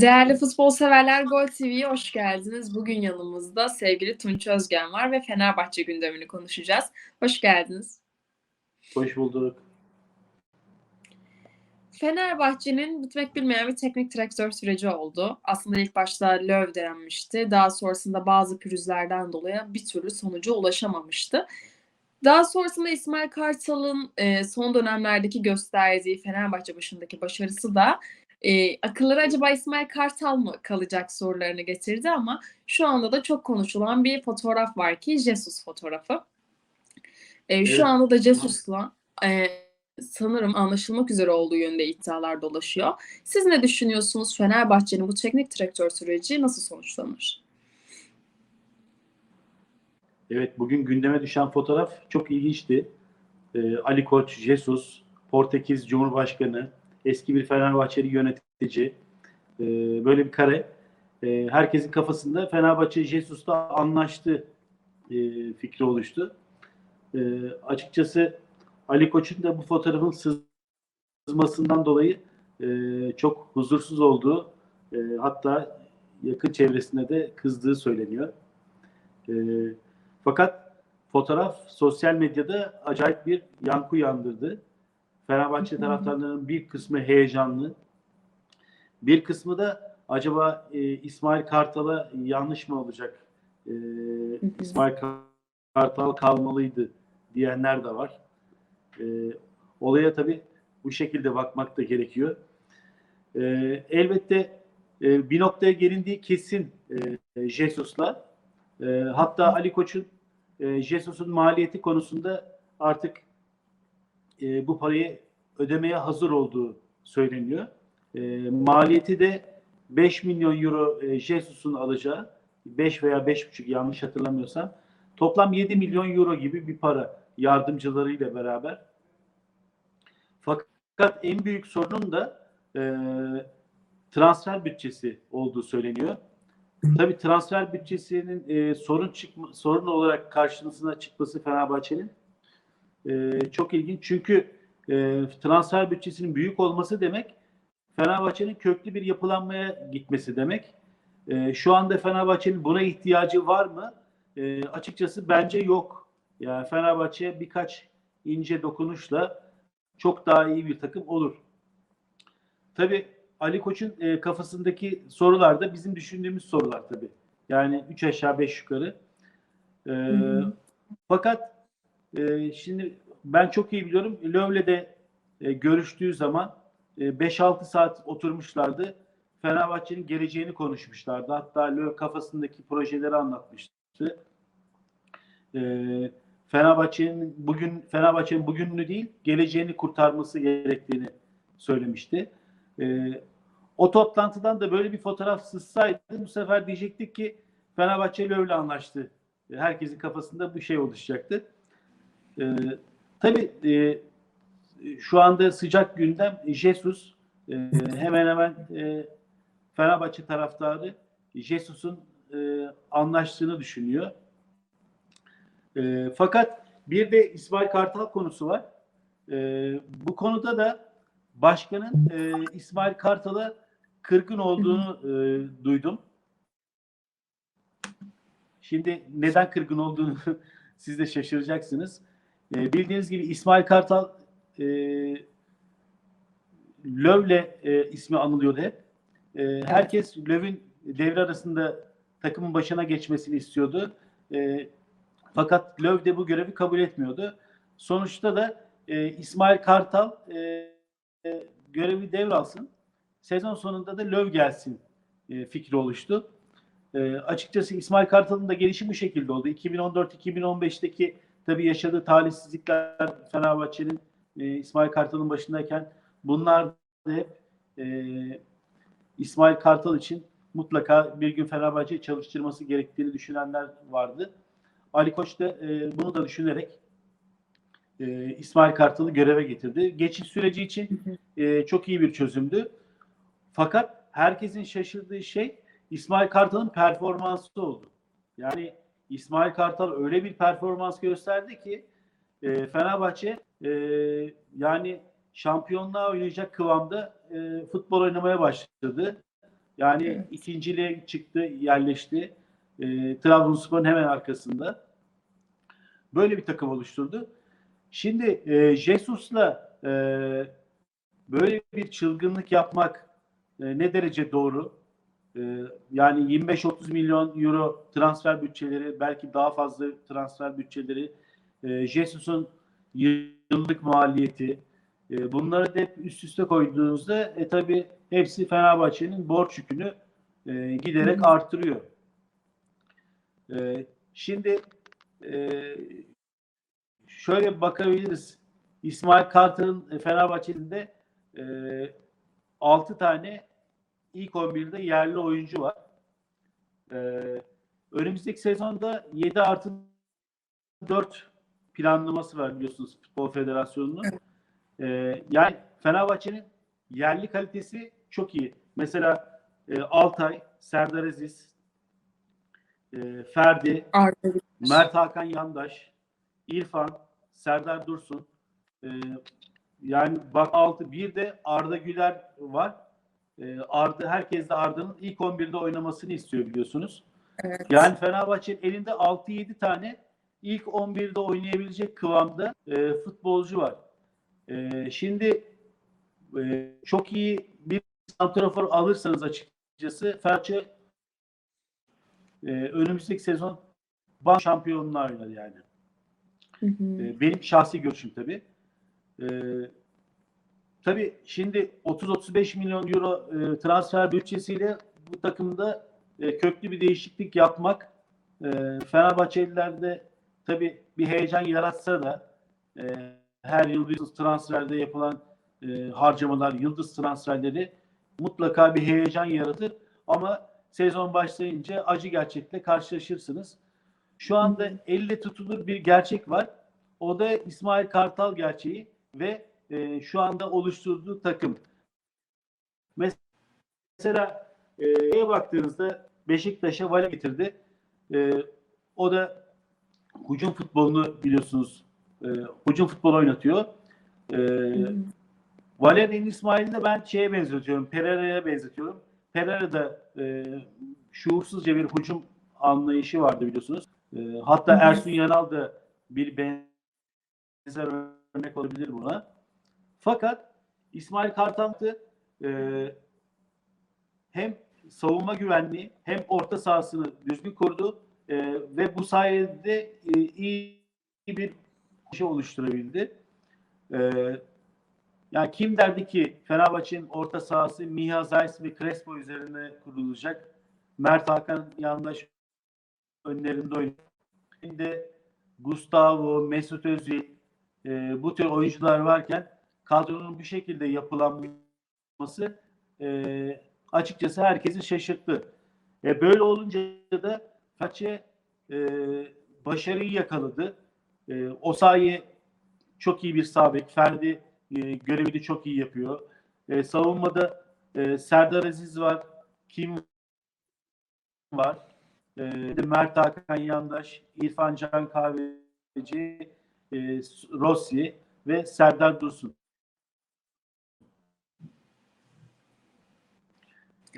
Değerli futbol severler Gol TV'ye hoş geldiniz. Bugün yanımızda sevgili Tunç Özgen var ve Fenerbahçe gündemini konuşacağız. Hoş geldiniz. Hoş bulduk. Fenerbahçe'nin bitmek bilmeyen bir teknik direktör süreci oldu. Aslında ilk başta Löw denenmişti. Daha sonrasında bazı pürüzlerden dolayı bir türlü sonuca ulaşamamıştı. Daha sonrasında İsmail Kartal'ın e, son dönemlerdeki gösterdiği Fenerbahçe başındaki başarısı da e, akıllara acaba İsmail Kartal mı kalacak sorularını getirdi ama şu anda da çok konuşulan bir fotoğraf var ki Jesus fotoğrafı. E, şu Evet. anda da Jesus'la e, sanırım anlaşılmak üzere olduğu yönde iddialar dolaşıyor. Siz ne düşünüyorsunuz? Fenerbahçe'nin bu teknik direktör süreci nasıl sonuçlanır? Evet bugün gündeme düşen fotoğraf çok ilginçti. Ee, Ali Koç, Jesus, Portekiz Cumhurbaşkanı, eski bir Fenerbahçeli yönetici. Ee, böyle bir kare. Ee, herkesin kafasında Fenerbahçe Jesus'la anlaştı e, fikri oluştu. Ee, açıkçası Ali Koç'un da bu fotoğrafın sızmasından dolayı e, çok huzursuz olduğu e, hatta yakın çevresinde de kızdığı söyleniyor. E, fakat fotoğraf sosyal medyada acayip bir yankı uyandırdı. Fenerbahçe taraftarlarının bir kısmı heyecanlı. Bir kısmı da acaba e, İsmail Kartal'a yanlış mı olacak? E, İsmail Kartal kalmalıydı diyenler de var. E, olaya tabii bu şekilde bakmak da gerekiyor. E, elbette e, bir noktaya gelindiği kesin e, Jesus'la. E, hatta Ali Koç'un e, Jesus'un maliyeti konusunda artık e, bu parayı ödemeye hazır olduğu söyleniyor. E, maliyeti de 5 milyon euro e, Jesus'un alacağı 5 veya 5,5 yanlış hatırlamıyorsam toplam 7 milyon euro gibi bir para yardımcılarıyla beraber. Fakat en büyük sorunun da e, transfer bütçesi olduğu söyleniyor. Tabii transfer bütçesinin e, sorun çıkma, sorun olarak karşısına çıkması Fenerbahçe'nin e, çok ilginç. Çünkü e, transfer bütçesinin büyük olması demek Fenerbahçe'nin köklü bir yapılanmaya gitmesi demek. E, şu anda Fenerbahçe'nin buna ihtiyacı var mı? E, açıkçası bence yok. Yani Fenerbahçe birkaç ince dokunuşla çok daha iyi bir takım olur. Tabii Ali Koç'un e, kafasındaki sorular da bizim düşündüğümüz sorular tabii. Yani üç aşağı beş yukarı. E, hı. Fakat e, şimdi ben çok iyi biliyorum. Löv'le de e, görüştüğü zaman e, 5-6 saat oturmuşlardı. Fenerbahçe'nin geleceğini konuşmuşlardı. Hatta Löw kafasındaki projeleri anlatmıştı. E, Fenerbahçe'nin bugün Fenerbahçe'nin bugününü değil, geleceğini kurtarması gerektiğini söylemişti. E, o toplantıdan da böyle bir fotoğraf sızsaydı bu sefer diyecektik ki Fenerbahçe Löw'le anlaştı. Herkesin kafasında bu şey oluşacaktı. E, tabii e, şu anda sıcak gündem Jesus e, hemen hemen e, Fenerbahçe taraftarı Jesus'un e, anlaştığını düşünüyor. E, fakat bir de İsmail Kartal konusu var. E, bu konuda da başkanın e, İsmail Kartal'a kırgın olduğunu e, duydum. Şimdi neden kırgın olduğunu siz de şaşıracaksınız. E, bildiğiniz gibi İsmail Kartal e, Löv'le e, ismi anılıyordu hep. E, herkes Löv'ün devre arasında takımın başına geçmesini istiyordu. E, fakat Löw de bu görevi kabul etmiyordu. Sonuçta da e, İsmail Kartal e, e, görevi devralsın. Sezon sonunda da Löw gelsin e, fikri oluştu. E, açıkçası İsmail Kartal'ın da gelişi bu şekilde oldu. 2014-2015'teki tabii yaşadığı talihsizlikler Fenerbahçe'nin e, İsmail Kartal'ın başındayken bunlar da hep e, İsmail Kartal için mutlaka bir gün Fenerbahçe'yi çalıştırması gerektiğini düşünenler vardı. Ali Koç da e, bunu da düşünerek e, İsmail Kartal'ı göreve getirdi. Geçiş süreci için e, çok iyi bir çözümdü. Fakat herkesin şaşırdığı şey İsmail Kartal'ın performansı oldu. Yani İsmail Kartal öyle bir performans gösterdi ki e, Fenerbahçe e, yani şampiyonluğa oynayacak kıvamda e, futbol oynamaya başladı. Yani Evet. ikinciliğe çıktı, yerleşti. E, Trabzonspor'un hemen arkasında. Böyle bir takım oluşturdu. Şimdi e, Jesus'la e, böyle bir çılgınlık yapmak e, ne derece doğru? E, yani 25-30 milyon euro transfer bütçeleri, belki daha fazla transfer bütçeleri, e, Jesus'un yıllık maliyeti, e, bunları hep üst üste koyduğunuzda e, tabi hepsi Fenerbahçe'nin borç yükünü e, giderek Hı artırıyor. E, şimdi e, şöyle bakabiliriz. İsmail Kartal'ın e, Fenerbahçe'de e, 6 tane ilk 11'de yerli oyuncu var. E, önümüzdeki sezonda 7 artı 4 planlaması var biliyorsunuz Futbol Federasyonu'nun. E, yani Fenerbahçe'nin yerli kalitesi çok iyi. Mesela e, Altay, Serdar Aziz, e, Ferdi, Arda Güler. Mert Hakan Yandaş, İrfan, Serdar Dursun. Ee, yani bak altı bir de Arda Güler var. Ee, Arda herkes de Arda'nın ilk 11'de oynamasını istiyor biliyorsunuz. Evet. Yani Fenerbahçe'nin elinde 6-7 tane ilk 11'de oynayabilecek kıvamda e, futbolcu var. E, şimdi e, çok iyi bir santrafor alırsanız açıkçası Fenerbahçe e, önümüzdeki sezon ban şampiyonluğu oynar yani. Hı hı. E, benim şahsi görüşüm tabii. E, tabii şimdi 30-35 milyon euro e, transfer bütçesiyle bu takımda e, köklü bir değişiklik yapmak e, Fenerbahçelilerde tabii bir heyecan yaratsa da e, her yıl bir transferde yapılan e, harcamalar, yıldız transferleri mutlaka bir heyecan yaratır. Ama sezon başlayınca acı gerçekle karşılaşırsınız. Şu anda elle tutulur bir gerçek var. O da İsmail Kartal gerçeği ve e, şu anda oluşturduğu takım. Mesela e, baktığınızda Beşiktaş'a Vale getirdi. E, o da hücum futbolunu biliyorsunuz. E, hücum futbolu oynatıyor. E, hı. Valerian İsmail'i de ben şeye benzetiyorum. Pereira'ya benzetiyorum. Pereira da e, şuursuzca bir hücum anlayışı vardı biliyorsunuz. E, hatta. Ersun Yanal da bir benzer örnek olabilir buna. Fakat İsmail Kartal da, e, hem savunma güvenliği hem orta sahasını düzgün korudu e, ve bu sayede e, iyi bir şey oluşturabildi. E, yani kim derdi ki Fenerbahçe'nin orta sahası Miha Zayis ve Crespo üzerine kurulacak. Mert Hakan yandaş önlerinde oynuyor. Şimdi Gustavo, Mesut Özil e, bu tür oyuncular varken kadronun bu şekilde yapılanması e, açıkçası herkesi şaşırttı. E, böyle olunca da Fenerbahçe e, başarıyı yakaladı. E, o sayı çok iyi bir sabit. Ferdi e, görevini çok iyi yapıyor. E, savunmada e, Serdar Aziz var. Kim var? E, Mert Hakan Yandaş, İrfan Can Kahveci, e, Rossi ve Serdar Dursun.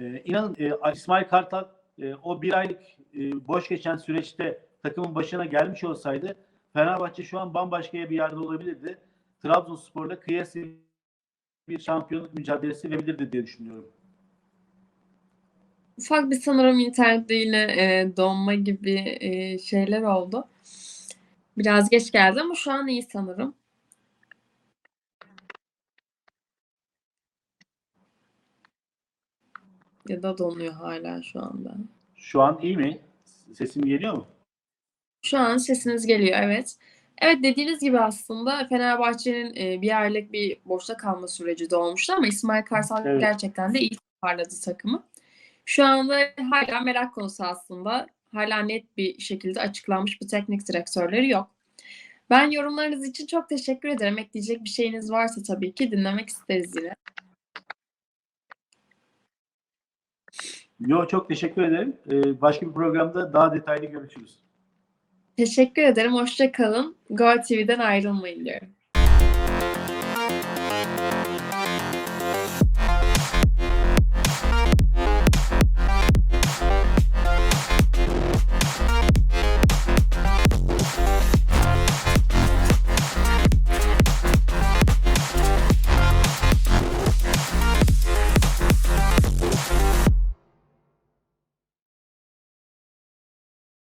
E, inanın e, İsmail Kartal e, o bir aylık e, boş geçen süreçte takımın başına gelmiş olsaydı Fenerbahçe şu an bambaşka bir yerde olabilirdi. Trabzonspor'la kıyasi bir şampiyonluk mücadelesi verebilirdi diye düşünüyorum. Ufak bir sanırım internette yine e, donma gibi e, şeyler oldu. Biraz geç geldi ama şu an iyi sanırım. Ya da donuyor hala şu anda. Şu an iyi mi? Sesim geliyor mu? Şu an sesiniz geliyor evet. Evet dediğiniz gibi aslında Fenerbahçe'nin e, bir aylık bir boşta kalma süreci de olmuştu ama İsmail Karsal Evet. gerçekten de iyi toparladı takımı. Şu anda hala merak konusu aslında. Hala net bir şekilde açıklanmış bir teknik direktörleri yok. Ben yorumlarınız için çok teşekkür ederim. Ekleyecek bir şeyiniz varsa tabii ki dinlemek isteriz yine. Yo çok teşekkür ederim. Ee, başka bir programda daha detaylı görüşürüz. Teşekkür ederim. Hoşça kalın. Gol TV'den ayrılmayın diyorum.